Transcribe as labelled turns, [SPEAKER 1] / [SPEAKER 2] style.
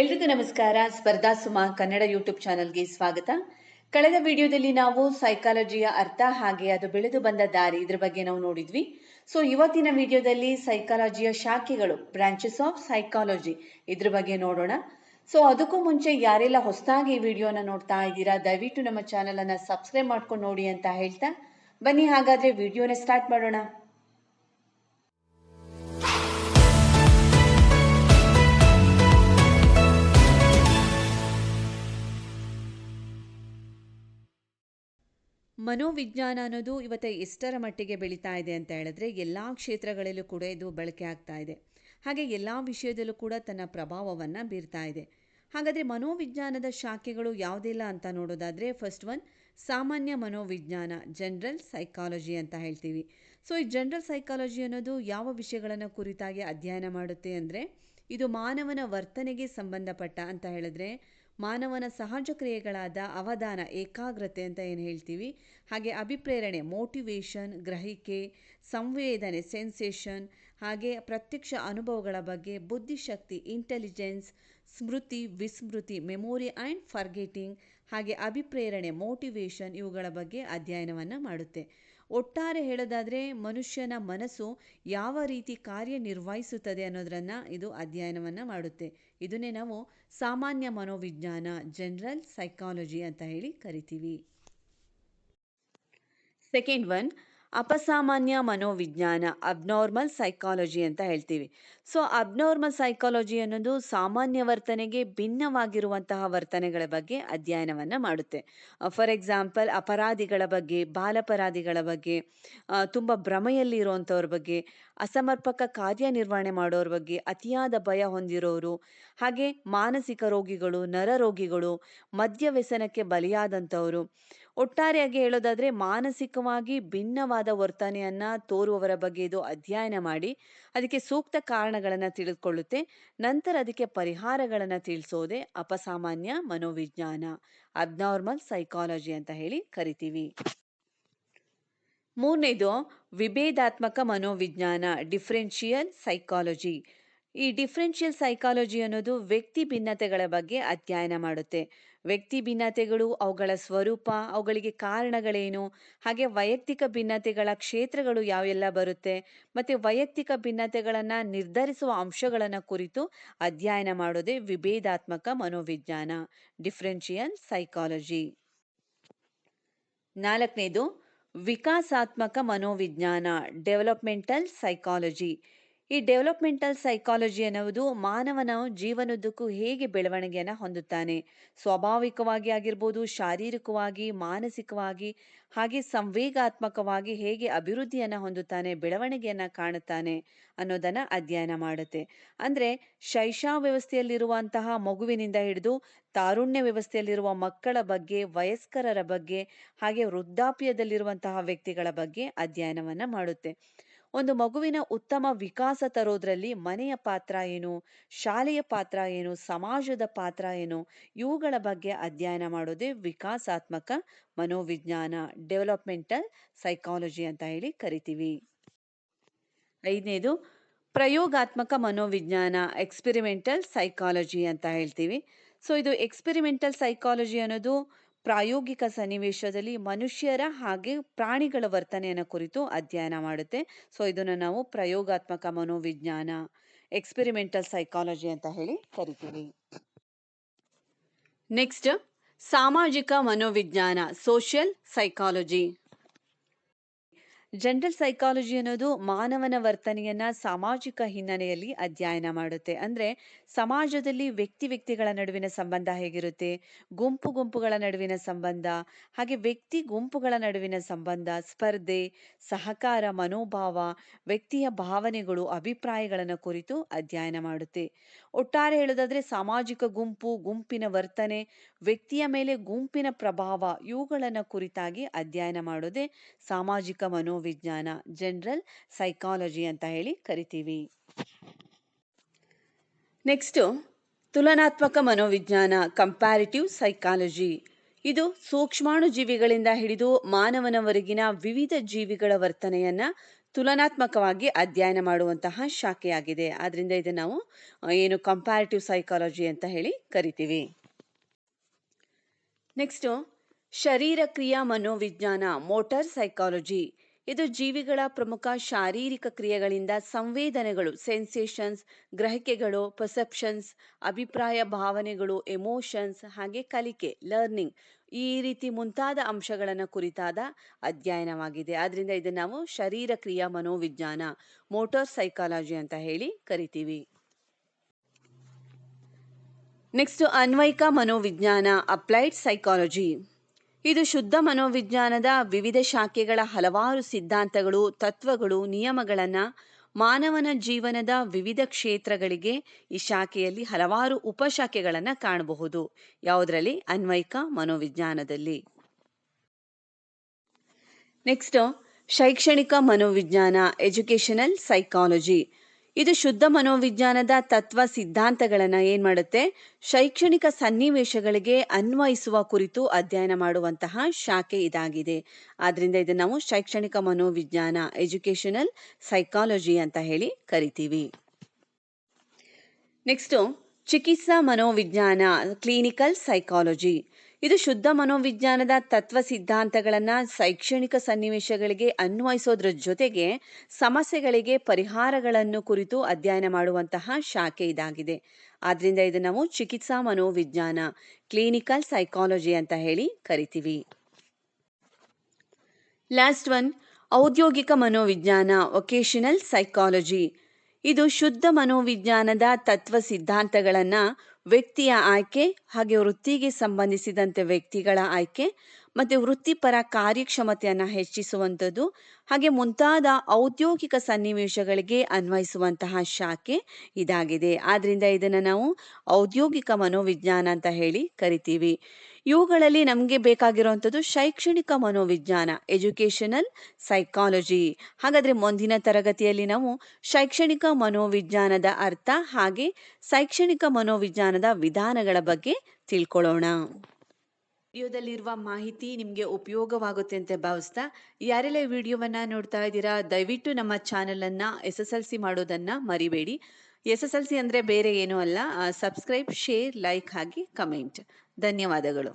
[SPEAKER 1] ಎಲ್ರಿಗೂ ನಮಸ್ಕಾರ. ಸ್ಪರ್ಧಾ ಸುಮಾ, ಕನ್ನಡ ಯೂಟ್ಯೂಬ್ ಚಾನಲ್ಗೆ ಸ್ವಾಗತ. ಕಳೆದ ವಿಡಿಯೋದಲ್ಲಿ ನಾವು ಸೈಕಾಲಜಿಯ ಅರ್ಥ ಹಾಗೆ ಅದು ಬೆಳೆದು ಬಂದ ದಾರಿ ಇದ್ರ ಬಗ್ಗೆ ನಾವು ನೋಡಿದ್ವಿ. ಸೊ ಇವತ್ತಿನ ವಿಡಿಯೋದಲ್ಲಿ ಸೈಕಾಲಜಿಯ ಶಾಖೆಗಳು ಬ್ರಾಂಚಸ್ ಆಫ್ ಸೈಕಾಲಜಿ ಇದ್ರ ಬಗ್ಗೆ ನೋಡೋಣ. ಸೊ ಅದಕ್ಕೂ ಮುಂಚೆ ಯಾರೆಲ್ಲ ಹೊಸದಾಗಿ ಈ ವಿಡಿಯೋನ ನೋಡ್ತಾ ಇದ್ದೀರಾ, ದಯವಿಟ್ಟು ನಮ್ಮ ಚಾನಲ್ ಅನ್ನ ಸಬ್ಸ್ಕ್ರೈಬ್ ಮಾಡ್ಕೊಂಡು ನೋಡಿ ಅಂತ ಹೇಳ್ತಾ. ಬನ್ನಿ, ಹಾಗಾದ್ರೆ ವಿಡಿಯೋನ ಸ್ಟಾರ್ಟ್ ಮಾಡೋಣ. ಮನೋವಿಜ್ಞಾನ ಅನ್ನೋದು ಇವತ್ತು ಎಷ್ಟರ ಮಟ್ಟಿಗೆ ಬೆಳೀತಾ ಇದೆ ಅಂತ ಹೇಳಿದ್ರೆ ಎಲ್ಲ ಕ್ಷೇತ್ರಗಳಲ್ಲೂ ಕೂಡ ಇದು ಬಳಕೆ ಆಗ್ತಾ ಇದೆ. ಹಾಗೆ ಎಲ್ಲ ವಿಷಯದಲ್ಲೂ ಕೂಡ ತನ್ನ ಪ್ರಭಾವವನ್ನು ಬೀರ್ತಾ ಇದೆ. ಹಾಗಾದರೆ ಮನೋವಿಜ್ಞಾನದ ಶಾಖೆಗಳು ಯಾವುದೆಲ್ಲ ಅಂತ ನೋಡೋದಾದರೆ ಫಸ್ಟ್ ಒನ್ ಸಾಮಾನ್ಯ ಮನೋವಿಜ್ಞಾನ ಜನರಲ್ ಸೈಕಾಲಜಿ ಅಂತ ಹೇಳ್ತೀವಿ. ಸೊ ಈ ಜನರಲ್ ಸೈಕಾಲಜಿ ಅನ್ನೋದು ಯಾವ ವಿಷಯಗಳನ್ನು ಕುರಿತಾಗಿ ಅಧ್ಯಯನ ಮಾಡುತ್ತೆ ಅಂದರೆ ಇದು ಮಾನವನ ವರ್ತನೆಗೆ ಸಂಬಂಧಪಟ್ಟ ಅಂತ ಹೇಳಿದ್ರೆ ಮಾನವನ ಸಹಜ ಕ್ರಿಯೆಗಳಾದ ಅವಧಾನ, ಏಕಾಗ್ರತೆ ಅಂತ ಏನು ಹೇಳ್ತೀವಿ? ಹಾಗೆ ಅಭಿಪ್ರೇರಣೆ ಮೋಟಿವೇಶನ್ ಗ್ರಹಿಕೆ, ಸಂವೇದನೆ ಸೆನ್ಸೇಷನ್ ಹಾಗೆ ಪ್ರತ್ಯಕ್ಷ ಅನುಭವಗಳ ಬಗ್ಗೆ ಬುದ್ಧಿಶಕ್ತಿ ಇಂಟೆಲಿಜೆನ್ಸ್ ಸ್ಮೃತಿ, ವಿಸ್ಮೃತಿ ಮೆಮೊರಿ ಆ್ಯಂಡ್ ಫರ್ಗೆಟಿಂಗ್ ಹಾಗೆ ಅಭಿಪ್ರೇರಣೆ ಮೋಟಿವೇಶನ್ ಇವುಗಳ ಬಗ್ಗೆ ಅಧ್ಯಯನವನ್ನು ಮಾಡುತ್ತೆ. ಒಟ್ಟಾರೆ ಹೇಳೋದಾದರೆ ಮನುಷ್ಯನ ಮನಸ್ಸು ಯಾವ ರೀತಿ ಕಾರ್ಯನಿರ್ವಹಿಸುತ್ತದೆ ಅನ್ನೋದನ್ನು ಇದು ಅಧ್ಯಯನವನ್ನು ಮಾಡುತ್ತೆ. ಇದನ್ನೇ ನಾವು ಸಾಮಾನ್ಯ ಮನೋವಿಜ್ಞಾನ ಜನರಲ್ ಸೈಕಾಲಜಿ ಅಂತ ಹೇಳಿ ಕರಿತೀವಿ. ಸೆಕೆಂಡ್ ಒನ್ ಅಪಸಾಮಾನ್ಯ ಮನೋವಿಜ್ಞಾನ ಅಬ್ನಾರ್ಮಲ್ ಸೈಕಾಲಜಿ ಅಂತ ಹೇಳ್ತೀವಿ. ಸೊ ಅಬ್ನಾರ್ಮಲ್ ಸೈಕಾಲಜಿ ಅನ್ನೋದು ಸಾಮಾನ್ಯ ವರ್ತನೆಗೆ ಭಿನ್ನವಾಗಿರುವಂತಹ ವರ್ತನೆಗಳ ಬಗ್ಗೆ ಅಧ್ಯಯನವನ್ನು ಮಾಡುತ್ತೆ. ಫಾರ್ ಎಕ್ಸಾಂಪಲ್ ಅಪರಾಧಿಗಳ ಬಗ್ಗೆ, ಬಾಲಪರಾಧಿಗಳ ಬಗ್ಗೆ ತುಂಬ ಭ್ರಮೆಯಲ್ಲಿ ಇರುವಂಥವ್ರ ಬಗ್ಗೆ, ಅಸಮರ್ಪಕ ಕಾರ್ಯನಿರ್ವಹಣೆ ಮಾಡೋರ ಬಗ್ಗೆ, ಅತಿಯಾದ ಭಯ ಹೊಂದಿರೋರು, ಹಾಗೆ ಮಾನಸಿಕ ರೋಗಿಗಳು, ನರರೋಗಿಗಳು ಮದ್ಯ ವ್ಯಸನಕ್ಕೆ ಬಲಿಯಾದಂಥವರು ಒಟ್ಟಾರೆಯಾಗಿ ಹೇಳೋದಾದ್ರೆ ಮಾನಸಿಕವಾಗಿ ಭಿನ್ನವಾದ ವರ್ತನೆಯನ್ನ ತೋರುವವರ ಬಗ್ಗೆ ಇದು ಅಧ್ಯಯನ ಮಾಡಿ, ಅದಕ್ಕೆ ಸೂಕ್ತ ಕಾರಣಗಳನ್ನು ತಿಳಿದುಕೊಳ್ಳುತ್ತೆ. ನಂತರ ಅದಕ್ಕೆ ಪರಿಹಾರಗಳನ್ನು ತಿಳಿಸೋದೇ ಅಪಸಾಮಾನ್ಯ ಮನೋವಿಜ್ಞಾನ, ಅಬ್ನಾರ್ಮಲ್ ಸೈಕಾಲಜಿ ಅಂತ ಹೇಳಿ ಕರಿತೀವಿ. ಮೂರನೇದು, ವಿಭೇದಾತ್ಮಕ ಮನೋವಿಜ್ಞಾನ, ಡಿಫ್ರೆನ್ಷಿಯಲ್ ಸೈಕಾಲಜಿ. ಈ ಡಿಫ್ರೆನ್ಷಿಯಲ್ ಸೈಕಾಲಜಿ ಅನ್ನೋದು ವ್ಯಕ್ತಿ ಭಿನ್ನತೆಗಳ ಬಗ್ಗೆ ಅಧ್ಯಯನ ಮಾಡುತ್ತೆ. ವ್ಯಕ್ತಿ ಭಿನ್ನತೆಗಳು, ಅವುಗಳ ಸ್ವರೂಪ, ಅವುಗಳಿಗೆ ಕಾರಣಗಳೇನು, ಹಾಗೆ ವೈಯಕ್ತಿಕ ಭಿನ್ನತೆಗಳ ಕ್ಷೇತ್ರಗಳು ಯಾವೆಲ್ಲ ಬರುತ್ತೆ, ಮತ್ತು ವೈಯಕ್ತಿಕ ಭಿನ್ನತೆಗಳನ್ನು ನಿರ್ಧರಿಸುವ ಅಂಶಗಳನ್ನು ಕುರಿತು ಅಧ್ಯಯನ ಮಾಡೋದೇ ವಿಭೇದಾತ್ಮಕ ಮನೋವಿಜ್ಞಾನ ಡಿಫ್ರೆನ್ಷಿಯನ್ ಸೈಕಾಲಜಿ. ನಾಲ್ಕನೇದು, ವಿಕಾಸಾತ್ಮಕ ಮನೋವಿಜ್ಞಾನ, ಡೆವಲಪ್ಮೆಂಟಲ್ ಸೈಕಾಲಜಿ. ಈ ಡೆವಲಪ್ಮೆಂಟಲ್ ಸೈಕಾಲಜಿ ಅನ್ನುವುದು ಮಾನವನ ಜೀವನದಕ್ಕೂ ಹೇಗೆ ಬೆಳವಣಿಗೆಯನ್ನು ಹೊಂದುತ್ತಾನೆ? ಸ್ವಾಭಾವಿಕವಾಗಿ ಆಗಿರ್ಬೋದು, ಶಾರೀರಿಕವಾಗಿ, ಮಾನಸಿಕವಾಗಿ, ಹಾಗೆ ಸಂವೇಗಾತ್ಮಕವಾಗಿ ಹೇಗೆ ಅಭಿವೃದ್ಧಿಯನ್ನು ಹೊಂದುತ್ತಾನೆ, ಬೆಳವಣಿಗೆಯನ್ನು ಕಾಣುತ್ತಾನೆ ಅನ್ನೋದನ್ನು ಅಧ್ಯಯನ ಮಾಡುತ್ತೆ. ಅಂದರೆ ಶೈಶಾವ್ಯವಸ್ಥೆಯಲ್ಲಿರುವಂತಹ ಮಗುವಿನಿಂದ ಹಿಡಿದು ತಾರುಣ್ಯ ವ್ಯವಸ್ಥೆಯಲ್ಲಿರುವ ಮಕ್ಕಳ ಬಗ್ಗೆ, ವಯಸ್ಕರರ ಬಗ್ಗೆ, ಹಾಗೆ ವೃದ್ಧಾಪ್ಯದಲ್ಲಿರುವಂತಹ ವ್ಯಕ್ತಿಗಳ ಬಗ್ಗೆ ಅಧ್ಯಯನವನ್ನು ಮಾಡುತ್ತೆ. ಒಂದು ಮಗುವಿನ ಉತ್ತಮ ವಿಕಾಸ ತರೋದ್ರಲ್ಲಿ ಮನೆಯ ಪಾತ್ರ ಏನು? ಶಾಲೆಯ ಪಾತ್ರ ಏನು? ಸಮಾಜದ ಪಾತ್ರ ಏನು? ಇವುಗಳ ಬಗ್ಗೆ ಅಧ್ಯಯನ ಮಾಡೋದೇ ವಿಕಾಸಾತ್ಮಕ ಮನೋವಿಜ್ಞಾನ ಡೆವಲಪ್ಮೆಂಟಲ್ ಸೈಕಾಲಜಿ ಅಂತ ಹೇಳಿ ಕರಿತೀವಿ. ಐದನೇದು, ಪ್ರಯೋಗಾತ್ಮಕ ಮನೋವಿಜ್ಞಾನ ಎಕ್ಸ್ಪಿರಿಮೆಂಟಲ್ ಸೈಕಾಲಜಿ ಅಂತ ಹೇಳ್ತೀವಿ. ಸೊ, ಇದು ಎಕ್ಸ್ಪಿರಿಮೆಂಟಲ್ ಸೈಕಾಲಜಿ ಅನ್ನೋದು ಪ್ರಾಯೋಗಿಕ ಸನ್ನಿವೇಶದಲ್ಲಿ ಮನುಷ್ಯರ ಹಾಗೆ ಪ್ರಾಣಿಗಳ ವರ್ತನೆಯನ್ನು ಕುರಿತು ಅಧ್ಯಯನ ಮಾಡುತ್ತೆ. ಸೊ ಇದನ್ನು ನಾವು ಪ್ರಯೋಗಾತ್ಮಕ ಮನೋವಿಜ್ಞಾನ ಎಕ್ಸ್ಪೆರಿಮೆಂಟಲ್ ಸೈಕಾಲಜಿ ಅಂತ ಹೇಳಿ ಕರಿತೀವಿ. ನೆಕ್ಸ್ಟ್ ಸಾಮಾಜಿಕ ಮನೋವಿಜ್ಞಾನ ಸೋಷಿಯಲ್ ಸೈಕಾಲಜಿ ಜನರಲ್ ಸೈಕಾಲಜಿ ಅನ್ನೋದು ಮಾನವನ ವರ್ತನೆಯನ್ನ ಸಾಮಾಜಿಕ ಹಿನ್ನೆಲೆಯಲ್ಲಿ ಅಧ್ಯಯನ ಮಾಡುತ್ತೆ. ಅಂದ್ರೆ ಸಮಾಜದಲ್ಲಿ ವ್ಯಕ್ತಿ ವ್ಯಕ್ತಿಗಳ ನಡುವಿನ ಸಂಬಂಧ ಹೇಗಿರುತ್ತೆ? ಗುಂಪು ಗುಂಪುಗಳ ನಡುವಿನ ಸಂಬಂಧ, ಹಾಗೆ ವ್ಯಕ್ತಿ ಗುಂಪುಗಳ ನಡುವಿನ ಸಂಬಂಧ, ಸ್ಪರ್ಧೆ, ಸಹಕಾರ, ಮನೋಭಾವ, ವ್ಯಕ್ತಿಯ ಭಾವನೆಗಳು, ಅಭಿಪ್ರಾಯಗಳನ್ನು ಕುರಿತು ಅಧ್ಯಯನ ಮಾಡುತ್ತೆ. ಒಟ್ಟಾರೆ ಹೇಳೋದಾದ್ರೆ ಸಾಮಾಜಿಕ ಗುಂಪು, ಗುಂಪಿನ ವರ್ತನೆ, ವ್ಯಕ್ತಿಯ ಮೇಲೆ ಗುಂಪಿನ ಪ್ರಭಾವ ಇವುಗಳನ್ನು ಕುರಿತಾಗಿ ಅಧ್ಯಯನ ಮಾಡೋದೇ ಸಾಮಾಜಿಕ ಮನೋವಿಜ್ಞಾನ ಜನರಲ್ ಸೈಕಾಲಜಿ ಅಂತ ಹೇಳಿ ಕರಿತೀವಿ. ನೆಕ್ಸ್ಟು ತುಲನಾತ್ಮಕ ಮನೋವಿಜ್ಞಾನ ಕಂಪ್ಯಾರಿಟಿವ್ ಸೈಕಾಲಜಿ ಇದು ಸೂಕ್ಷ್ಮಾಣು ಜೀವಿಗಳಿಂದ ಹಿಡಿದು ಮಾನವನವರೆಗಿನ ವಿವಿಧ ಜೀವಿಗಳ ವರ್ತನೆಯನ್ನ ತುಲನಾತ್ಮಕವಾಗಿ ಅಧ್ಯಯನ ಮಾಡುವಂತಹ ಶಾಖೆಯಾಗಿದೆ. ಆದ್ದರಿಂದ ಇದನ್ನು ನಾವು ಏನು ಕಂಪ್ಯಾರಿಟಿವ್ ಸೈಕಾಲಜಿ ಅಂತ ಹೇಳಿ ಕರಿತೀವಿ. ನೆಕ್ಸ್ಟು ಶರೀರ ಕ್ರಿಯಾ ಮನೋವಿಜ್ಞಾನ ಮೋಟಾರ್ ಸೈಕಾಲಜಿ ಇದು ಜೀವಿಗಳ ಪ್ರಮುಖ ಶಾರೀರಿಕ ಕ್ರಿಯೆಗಳಿಂದ ಸಂವೇದನೆಗಳು ಸೆನ್ಸೇಷನ್ಸ್ ಗ್ರಹಿಕೆಗಳು ಪರ್ಸೆಪ್ಷನ್ಸ್ ಅಭಿಪ್ರಾಯ ಭಾವನೆಗಳು ಎಮೋಷನ್ಸ್ ಹಾಗೆ ಕಲಿಕೆ ಲರ್ನಿಂಗ್ ಈ ರೀತಿ ಮುಂತಾದ ಅಂಶಗಳನ್ನು ಕುರಿತಾದ ಅಧ್ಯಯನವಾಗಿದೆ. ಆದ್ದರಿಂದ ಇದನ್ನು ನಾವು ಶರೀರ ಕ್ರಿಯಾ ಮನೋವಿಜ್ಞಾನ ಮೋಟಾರ್ ಸೈಕಾಲಜಿ ಅಂತ ಹೇಳಿ ಕರಿತೀವಿ. ನೆಕ್ಸ್ಟ್ ಅನ್ವಯಿಕ ಮನೋವಿಜ್ಞಾನ ಅಪ್ಲೈಡ್ ಸೈಕಾಲಜಿ ಇದು ಶುದ್ಧ ಮನೋವಿಜ್ಞಾನದ ವಿವಿಧ ಶಾಖೆಗಳ ಹಲವಾರು ಸಿದ್ಧಾಂತಗಳು, ತತ್ವಗಳು, ನಿಯಮಗಳನ್ನು ಮಾನವನ ಜೀವನದ ವಿವಿಧ ಕ್ಷೇತ್ರಗಳಿಗೆ ಈ ಶಾಖೆಯಲ್ಲಿ ಹಲವಾರು ಉಪಶಾಖೆಗಳನ್ನು ಕಾಣಬಹುದು. ಯಾವುದರಲ್ಲಿ? ಅನ್ವಯಿಕ ಮನೋವಿಜ್ಞಾನದಲ್ಲಿ. ನೆಕ್ಸ್ಟ್ ಶೈಕ್ಷಣಿಕ ಮನೋವಿಜ್ಞಾನ ಎಜುಕೇಷನಲ್ ಸೈಕಾಲಜಿ ಇದು ಶುದ್ಧ ಮನೋವಿಜ್ಞಾನದ ತತ್ವ ಸಿದ್ಧಾಂತಗಳನ್ನು ಏನು ಮಾಡುತ್ತೆ? ಶೈಕ್ಷಣಿಕ ಸನ್ನಿವೇಶಗಳಿಗೆ ಅನ್ವಯಿಸುವ ಕುರಿತು ಅಧ್ಯಯನ ಮಾಡುವಂತಹ ಶಾಖೆ ಇದಾಗಿದೆ. ಆದ್ದರಿಂದ ಇದನ್ನು ನಾವು ಶೈಕ್ಷಣಿಕ ಮನೋವಿಜ್ಞಾನ, ಎಜುಕೇಷನಲ್ ಸೈಕಾಲಜಿ ಅಂತ ಹೇಳಿ ಕರಿತೀವಿ. ನೆಕ್ಸ್ಟು, ಚಿಕಿತ್ಸಾ ಮನೋವಿಜ್ಞಾನ, ಕ್ಲಿನಿಕಲ್ ಸೈಕಾಲಜಿ. ಇದು ಶುದ್ಧ ಮನೋವಿಜ್ಞಾನದ ತತ್ವ ಸಿದ್ಧಾಂತಗಳನ್ನು ಶೈಕ್ಷಣಿಕ ಸನ್ನಿವೇಶಗಳಿಗೆ ಅನ್ವಯಿಸೋದ್ರ ಜೊತೆಗೆ ಸಮಸ್ಯೆಗಳಿಗೆ ಪರಿಹಾರಗಳನ್ನು ಕುರಿತು ಅಧ್ಯಯನ ಮಾಡುವಂತಹ ಶಾಖೆ ಇದಾಗಿದೆ. ಆದ್ದರಿಂದ ಇದು ನಾವು ಚಿಕಿತ್ಸಾ ಮನೋವಿಜ್ಞಾನ, ಕ್ಲಿನಿಕಲ್ ಸೈಕಾಲಜಿ ಅಂತ ಹೇಳಿ ಕರಿತೀವಿ. ಲಾಸ್ಟ್ ಒನ್, ಔದ್ಯೋಗಿಕ ಮನೋವಿಜ್ಞಾನ ವೊಕೇಶನಲ್ ಸೈಕಾಲಜಿ. ಇದು ಶುದ್ಧ ಮನೋವಿಜ್ಞಾನದ ತತ್ವ ಸಿದ್ಧಾಂತಗಳನ್ನು ವ್ಯಕ್ತಿಯ ಆಯ್ಕೆ ಹಾಗೆ ವೃತ್ತಿಗೆ ಸಂಬಂಧಿಸಿದಂತೆ ವ್ಯಕ್ತಿಗಳ ಆಯ್ಕೆ ಮತ್ತು ವೃತ್ತಿಪರ ಕಾರ್ಯಕ್ಷಮತೆಯನ್ನು ಹೆಚ್ಚಿಸುವಂಥದ್ದು, ಹಾಗೆ ಮುಂತಾದ ಔದ್ಯೋಗಿಕ ಸನ್ನಿವೇಶಗಳಿಗೆ ಅನ್ವಯಿಸುವಂತಹ ಶಾಖೆ ಇದಾಗಿದೆ. ಆದ್ದರಿಂದ ಇದನ್ನು ನಾವು ಔದ್ಯೋಗಿಕ ಮನೋವಿಜ್ಞಾನ ಅಂತ ಹೇಳಿ ಕರಿತೀವಿ. ಇವುಗಳಲ್ಲಿ ನಮಗೆ ಬೇಕಾಗಿರುವಂಥದ್ದು ಶೈಕ್ಷಣಿಕ ಮನೋವಿಜ್ಞಾನ, ಎಜುಕೇಷನಲ್ ಸೈಕಾಲಜಿ. ಹಾಗಾದರೆ ಮುಂದಿನ ತರಗತಿಯಲ್ಲಿ ನಾವು ಶೈಕ್ಷಣಿಕ ಮನೋವಿಜ್ಞಾನದ ಅರ್ಥ ಹಾಗೆ ಶೈಕ್ಷಣಿಕ ಮನೋವಿಜ್ಞಾನದ ವಿಧಾನಗಳ ಬಗ್ಗೆ ತಿಳ್ಕೊಳ್ಳೋಣ. ವಿಡಿಯೋದಲ್ಲಿರುವ ಮಾಹಿತಿ ನಿಮಗೆ ಉಪಯೋಗವಾಗುತ್ತೆ ಅಂತ ಭಾವಿಸ್ತಾ ಯಾರೆಲ್ಲ ವಿಡಿಯೋವನ್ನು ನೋಡ್ತಾ ಇದ್ದೀರಾ, ದಯವಿಟ್ಟು ನಮ್ಮ ಚಾನಲನ್ನು ಎಸ್ ಎಸ್ ಎಲ್ ಸಿ ಮಾಡೋದನ್ನು ಮರಿಬೇಡಿ. ಎಸ್ ಎಸ್ ಎಲ್ ಸಿ ಅಂದರೆ ಬೇರೆ ಏನೂ ಅಲ್ಲ. ಸಬ್ಸ್ಕ್ರೈಬ್, ಶೇರ್, ಲೈಕ್ ಹಾಗೆ ಕಮೆಂಟ್. ಧನ್ಯವಾದಗಳು.